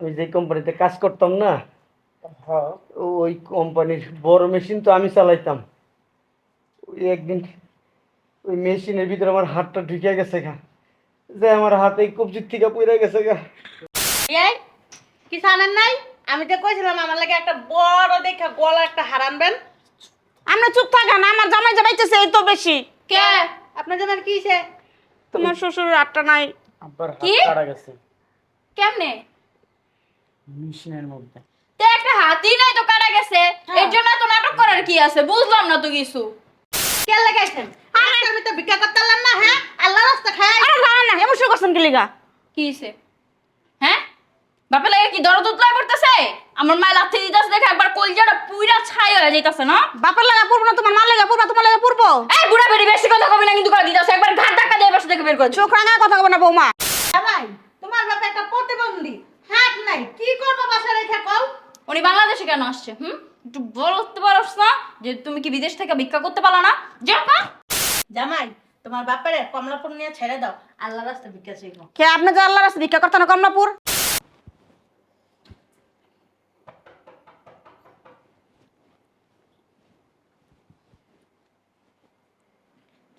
আমি যে কোম্পানিতে কাজ করতাম না হ্যাঁ। ওই কোম্পানির বড় মেশিন তো আমি চালাইতাম। ওই একদিন ওই মেশিনের ভিতরে আমার হাতটা ঢুকে গেছে গা। যে আমার হাতে কবজির থেকে পড়ে গেছে গা। এই কি জানেন নাই? আমি তো কইছিলাম আমার লাগে একটা বড় দেখা গলা একটা হার আনবেন। আমরা চুপ থাকেন আমার জামাই জামাইতেছে এই তো বেশি। কে? আপনার জন্য কি হইছে? তোমার শ্বশুরের আটটা নাই। আব্বার হাত কি? কাটা গেছে। কেমনে? মেশিনের মধ্যে। তে একটা হাতি নাই তো কাটা গেছে? এর জন্য তো নাটক করার কি আছে? বুঝলাম না তো কিছু। কে লাগাইছেন আমি তো ভিক্ষা করতে পারলাম না হ্যাঁ? আল্লাহ রাস্তা খাই আরে না না এমন শুরু করছেন কি লিগা কি হইছে? হ্যাঁ? বাপে লাগে কি দরদ উতলাই পড়তেছে? আমার মায়ের লাথি দিতেছে দেখে একবার কলজাটা পুইরা ছাই হয়ে যাইতাছে না? বাপের লাগা পড়ব না তোমার মা লাগা পড়ব তোমার লাগা পড়ব। এই বুড়া বেরি বেশি কথা কবি না কিন্তু করে দিতেছে? একবার ঘাট ধাক্কা দিয়ে বাসা থেকে বের করে। চোখ রাঙা কথা কবে না বৌমা। ভাই তোমার বাপে একটা প্রতিবন্ধী। হাত নাই কি করব বাসা রেখে কও? উনি বাংলাদেশে কেন আসছে হুম? একটু বলতে পারছ না যে তুমি কি বিদেশ থেকে ভিক্ষা করতে পারলা না? যাবা জামাই তোমার বাপের কমলাপুর নিয়ে ছেড়ে দাও আল্লাহ রাস্তা ভিক্ষা শিখো কে আপনি যে আল্লাহর রাস্তা ভিক্ষা করতেন কমলাপুর?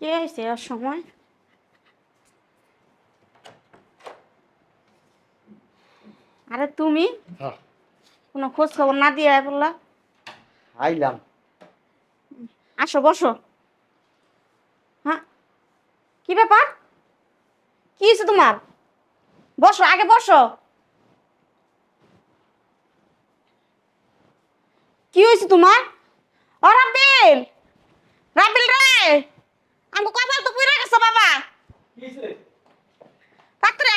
কে আর সময়? আরে তুমি? হ্যাঁ। কোনো খোঁজ খবর না দিয়ে আয় বললা। আইলাম। আসো বসো। হ্যাঁ। কি ব্যাপার? কি হয়েছে তোমার? বসো আগে বসো। কি হয়েছে তোমার? ও রাবিল রাবিল রে! আমি কপাল তো পুড়ে গেছে বাবা। পাত্রে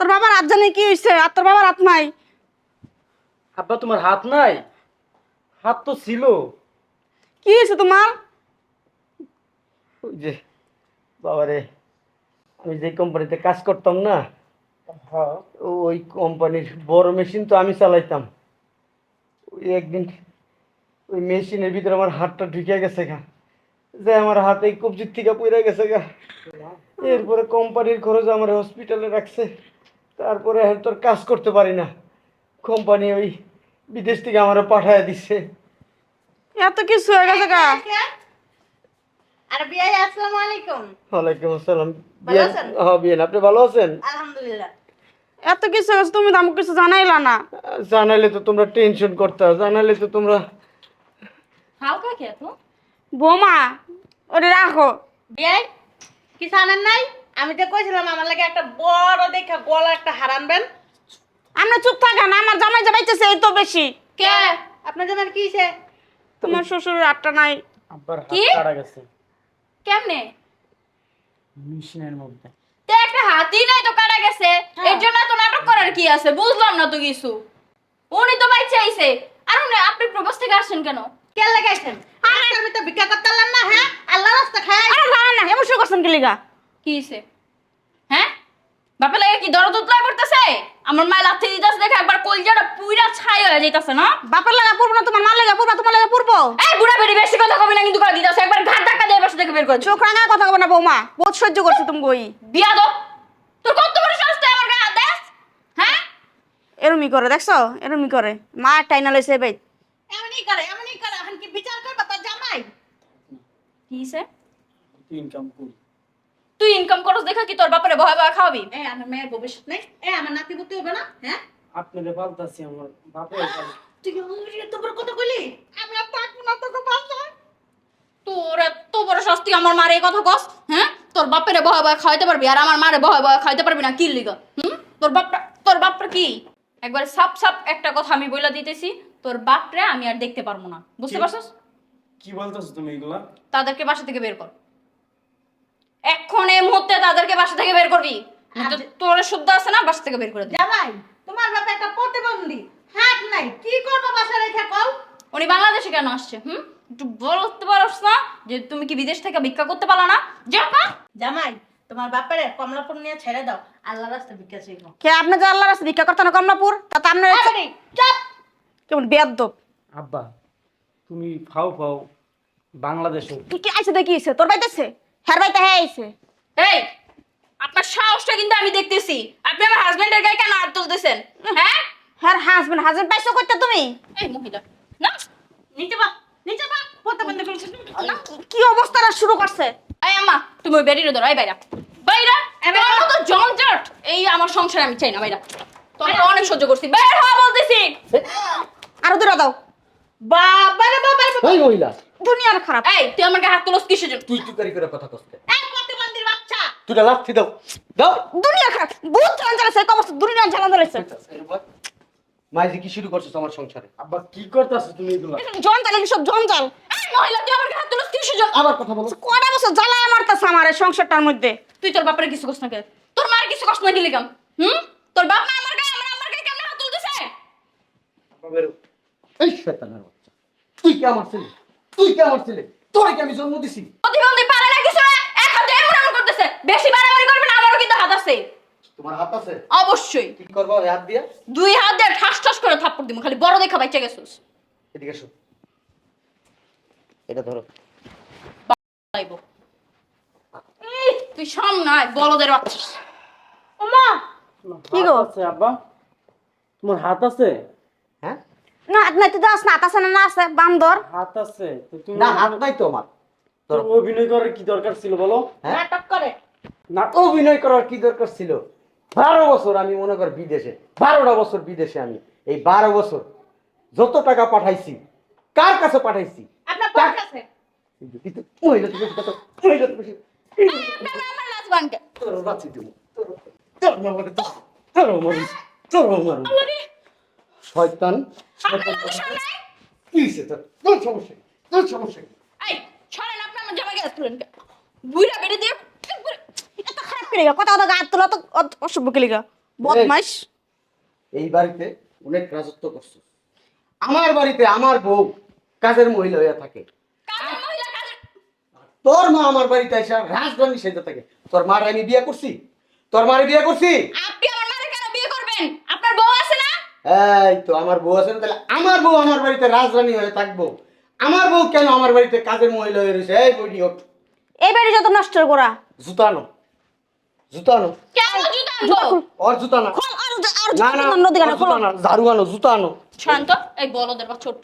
তোর বাবার হাত জানি কি হয়েছে আর তোর বাবার হাত নাই? আব্বা তোমার হাত নাই? হাত তো ছিল। কি হয়েছে তোমার? ওই যে বাবারে আমি যে কোম্পানিতে কাজ করতাম না? হ্যাঁ। ওই কোম্পানির বড় মেশিন তো আমি চালাইতাম। ওই একদিন ওই মেশিনের ভিতরে আমার হাতটা ঢুকে গেছে গা। যে আমার হাতে কবজির থেকে পড়ে গেছে গা। এরপরে কোম্পানির খরচ আমার হসপিটালে রাখছে। তারপরে আর তোর কাজ করতে পারি না। কোম্পানি ওই বিদেশ থেকে আমার পাঠায় দিচ্ছে এত কিছু হয়ে গেছে গা। আর বিয়াই আসসালামু আলাইকুম। ওয়ালাইকুম আসসালাম। ভালো বিয়ান আছেন? হ্যাঁ বিয়ান আপনি ভালো আছেন? আলহামদুলিল্লাহ। এত কিছু হয়ে গেছে তুমি তো আমাকে কিছু জানাইলা না। জানাইলে তো তোমরা টেনশন করতে জানাইলে তো তোমরা হালকা কে তো বৌমা ওরে রাখো। বিয়াই কি জানেন নাই? আমি তো কইছিলাম আমার লাগে একটা বড় দেখা গলা একটা হার আনবেন। আমরা চুপ থাকেন আমার জামাই জামাইতেছে এই তো বেশি। কে? আপনার জন্য কি হইছে তোমার শ্বশুরের আটটা নাই। আব্বার হাত কি? কাটা গেছে। কেমনে? মেশিনের মধ্যে। তে একটা হাতি নাই তো কাটা গেছে। এর জন্য তো নাটক করার কি আছে? বুঝলাম না তো কিছু। উনি তো বাইচে আইছে। আর উনি আপনি প্রবাস থেকে আসছেন কেন? কে লাগাইছেন আমি তো ভিক্ষা করতে পারলাম না হ্যাঁ? আল্লাহ রাস্তা খাই আরে না না এমন শুরু করছেন কি লিগা? কি হইছে? হ্যাঁ বাপে লাগে কি দরদ উতলাই পড়তেছে? আমার মায়ের লাথি দিতেছে দেখে একবার কলজাটা পুইরা ছাই হয়ে যাইতাছে না? বাপের লাগা পড়ব না তোমার মা লাগা পড়ব তোমার লাগা পড়ব। এই বুড়া বেরি বেশি কথা কবি না কিন্তু করে দিতেছে একবার ঘাট ধাক্কা দিয়ে বাসা থেকে বের করে। চোখ রাঙা কথা কবে না বৌমা বহুত সহ্য করছ তুমি ওই বিয়া দো। তোর কত বড় সাহস তুই আমার গায়ে হাত দেস হ্যাঁ? এরমি করে দেখছ? এরমি করে। মা টাইনা লইছে ভাই এমনই করে এমনই করে। এখন কি বিচার করবা তোর জামাই? কি হইছে? ইনকাম করি তুই ইনকাম করস দেখা কি তোর বাপরে ভয় ভয় খাওয়াবি? এই আমার মেয়ের ভবিষ্যৎ নেই। এই আমার নাতি পুতি হবে না হ্যাঁ? আপনাদের পাল্টাছি আমার বাপের পাল্টা। তুই কি উনি এত বড় কথা কইলি? আমি আর থাকব না তোকে বাসায় তোর এত বড় শাস্তি আমার মারে এই কথা কস হ্যাঁ? তোর বাপেরে ভয় ভয় খাইতে পারবি আর আমার মারে ভয় ভয় খাইতে পারবি না কি লিগা হুম? তোর বাপটা তোর বাপটা কি? একবার সাপ সাপ একটা কথা আমি বইলা দিতেছি তোর বাপরে আমি আর দেখতে পারব না। বুঝতে? পারছস? কি বলতেছো তুমি এগুলা? তাদেরকে বাসা থেকে বের কর। এখন এই মুহূর্তে তাদেরকে বাসা থেকে বের করবি। তোর শুদ্ধ আছে না বাসা থেকে বের করে দে জামাই তোমার বাবা একটা প্রতিবন্ধী। হাত নাই কি করব বাসা রেখে কও? উনি বাংলাদেশে কেন আসছে হুম? একটু বলতে পারস না যে তুমি কি বিদেশ থেকে ভিক্ষা করতে পারলা না? যাবা জামাই তোমার বাপের কমলাপুর নিয়ে ছেড়ে দাও আল্লাহ রাস্তা ভিক্ষা শিখো কে আপনি যে আল্লাহর রাস্তা ভিক্ষা করতেন কমলাপুর? তাতে আপনার চাপ! কেমন বেয়াদ্দব। আব্বা তুমি ফাও ফাও বাংলাদেশে। কি কি আইছে দেখি তোর বাইতেছে হ্যার বাইতে হ্যাঁ আইছে। এই আপনার সাহসটা কিন্তু আমি দেখতেছি। আপনি আমার হাজবেন্ডের গায়ে কেন হাত তুলতেছেন? হ্যাঁ? হ্যাঁ হাজবেন্ড হাজবেন্ড পাইছো করতে তুমি? এই মহিলা না নিচে বা নিচে বা পড়তে বন্ধ করেছিস কি- অবস্থাটা শুরু করছে? এই আম্মা তুমি বেরিয়ে ধরো এই বাইরা। বাইরা তোমার মতো জঞ্জট এই আমার সংসারে আমি চাই না বাইরা। তোমরা অনেক সহ্য করছি। বের হওয়া বলতেছি। আরও দূরে দাও। বাবা রে বাবা রে বাবা। ওই মহিলা। দুনিয়ার খারাপ। এই তুই আমার গায়ে হাত তুলস কিসের জন্য? তুই তুই করে করে কথা কষ্ট এই প্রতিবন্ধীর বাচ্চা। তুইটা লাথি দাও। দাও। দুনিয়ার খারাপ। বহুত মাইজি কি শুরু করছিস আমার সংসারে? আব্বা কি করতেছো তুমি এগুলা? জন জ্বালে সব জন এই মহিলা তুই আমার গায়ে হাত তুলস কিসের জন্য? আবার কথা বলো। কয়টা বছর জ্বালায় মারতেছে আমার এই সংসারটার মধ্যে? তুই তোর বাপের কিছু কষ্ট না কে? তোর মার কিছু কষ্ট না গেলিগাম হুম? তোর বাপ মা আমার গায়ে আমার আমার গায়ে কেমন হাত তুলতেছে? এই শয়তানের বাচ্চা। তুই কি আমার ছেলে? তুই কি আমার ছেলে? তোরে কি আমি জন্ম দিছি? প্রতিবন্ধী পারে না কিছু না এক হাতে এমন এমন করতেছে। বেশি বাড়াবাড়ি করবে না আমারও কিন্তু হাত আছে। তোমার হাত আছে? অবশ্যই। কি করব ওই হাত দিয়া? দুই হাত দিয়ে ঠাস ঠাস করে থাপ্পড় দিব খালি বড় দেখা বাইচা গেছিস। এদিকে এসো। এটা ধরো। লাইব তুই সামনে আয় বলদের বাচ্চা। ওমা! কি গো? আছে আব্বা। তোমার হাত আছে? না হাত নাই তুই দাস না আছে না আছে বান্দর হাত আছে তুমি না হাত নাই তো আমার। তোর অভিনয় করার কি দরকার ছিল বলো? হ্যাঁ? নাটক করে। না অভিনয় করার কি দরকার ছিল? বারো বছর আমি মনে কর বিদেশে বারোটা বছর বিদেশে আমি। এই বারো বছর যত টাকা পাঠাইছি কার কাছে পাঠাইছি? তোর বাঁচি দেবো। তোর তোর মামারে তোর তোর শয়তান। শয়তান। কি হইছে তোর? তোর সমস্যা কি? তোর সমস্যা কি? এই আপনি আমার জামাই গ্যাস তুলেন বুইরা বেড়ে দিয়ে এত খারাপ কে লিগা কথা কথা তুলো তো অসভ্য বদমাইশ। এই বাড়িতে অনেক রাজত্ব করছ। আমার বাড়িতে আমার বউ কাজের মহিলা হইয়া থাকে। কাজের মহিলা কাজের তোর মা আমার বাড়িতে এসে রাজধানী সেজে থাকে। তোর মার আমি বিয়ে করছি। তোর মারে বিয়ে করছি। আপনি আমার মারে কেন বিয়ে করবেন আপনার বউ আছে না এই তো আমার বউ আছে না তাহলে আমার বউ আমার বাড়িতে রাজধানী হয়ে থাকব। আমার বউ কেন আমার বাড়িতে কাজের মহিলা হয়ে রয়েছে? এই বইটি ওঠ। এই বাড়ি যত নষ্ট করা জুতা আনো। জুতা আনো। কেন জুতা আনব? ওর জুতা না। না না নদী গানা ওর জুতা না ঝাড়ু আনো জুতা আনো। শান্ত এই বলদের বা ছোট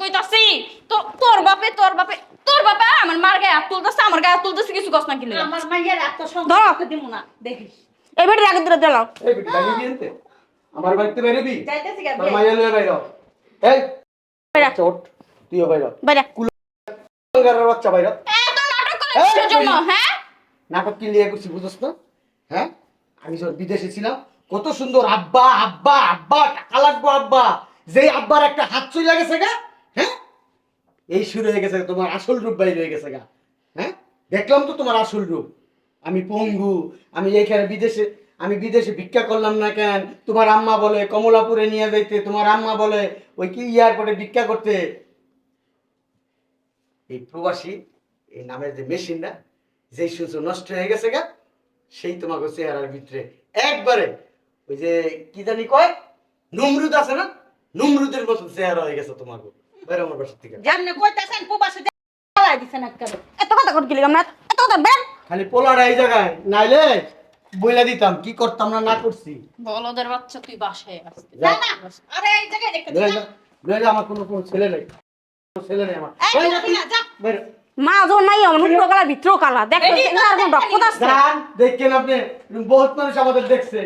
কইতাছি। তো তোর বাপে তোর বাপে তোর বাপে আমার মার গায়ে হাত তুলতেছে আমার গায়ে হাত তুলতেছে কিছু কষ্ট না কিনলে আমার মাইয়ের এত দিব না দেখিস। এই বাড়ির আগে দিলে দিলাও এই বেটি আমার বাড়িতে বেরোবি যাইতেছি গা তোর মাইয়া লয়ে বাইর হ। এই! বাইরে। ওঠ তুইও বাইর হ। বাইরে। কুলাঙ্গারের বাচ্চা বাইর এত নাটক করে কিসের জন্য হ্যাঁ? নাটক কি লিয়ে করছি বুঝছ না? হ্যাঁ? আমি যখন বিদেশে ছিলাম কত সুন্দর আব্বা আব্বা আব্বা টাকা লাগবো আব্বা। যেই আব্বার একটা হাত চুই গেছে গা হ্যাঁ? এই শুরু হয়ে গেছে তোমার আসল রূপ বাইরে হয়ে গেছে গা হ্যাঁ? দেখলাম তো তোমার আসল রূপ। আমি পঙ্গু আমি এইখানে বিদেশে আমি বিদেশে ভিক্ষা করলাম না কেন? তোমার আম্মা বলে কমলাপুরে নিয়ে যাইতে তোমার আম্মা বলে ওই কি এয়ারপোর্টে ভিক্ষা করতে? এই প্রবাসী এই নামের যে মেশিনটা যেই সূর্য নষ্ট হয়ে গেছে গা সেই তোমাকে চেহারার ভিতরে একবারে ওই যে কি জানি কয়? নমরুদ আছে না? নমরুদের মতন চেহারা হয়ে গেছে তোমাকে। বেরো আমার বাসার থেকে জাননে কইতাছেন প্রবাসে দিছেন এত কথা কর কি না এত কথা বের! খালি পোলাটা এই জায়গায় নাইলে বইলা দিতাম কি করতাম না না করছি। বলদের বাচ্চা তুই বাসায় আসতে। না না আরে এই জায়গায় দেখতে না না যা, আমার কোনো কোনো ছেলে নাই। ছেলে নাই আমার। এই যা না, যা। বের। মা যখন নাই কালা ভিতর কালা। দেখ যে আর কোন ডক্টর আছে? দেখেন আপনি। বহুত মানুষ আমাদের দেখছে।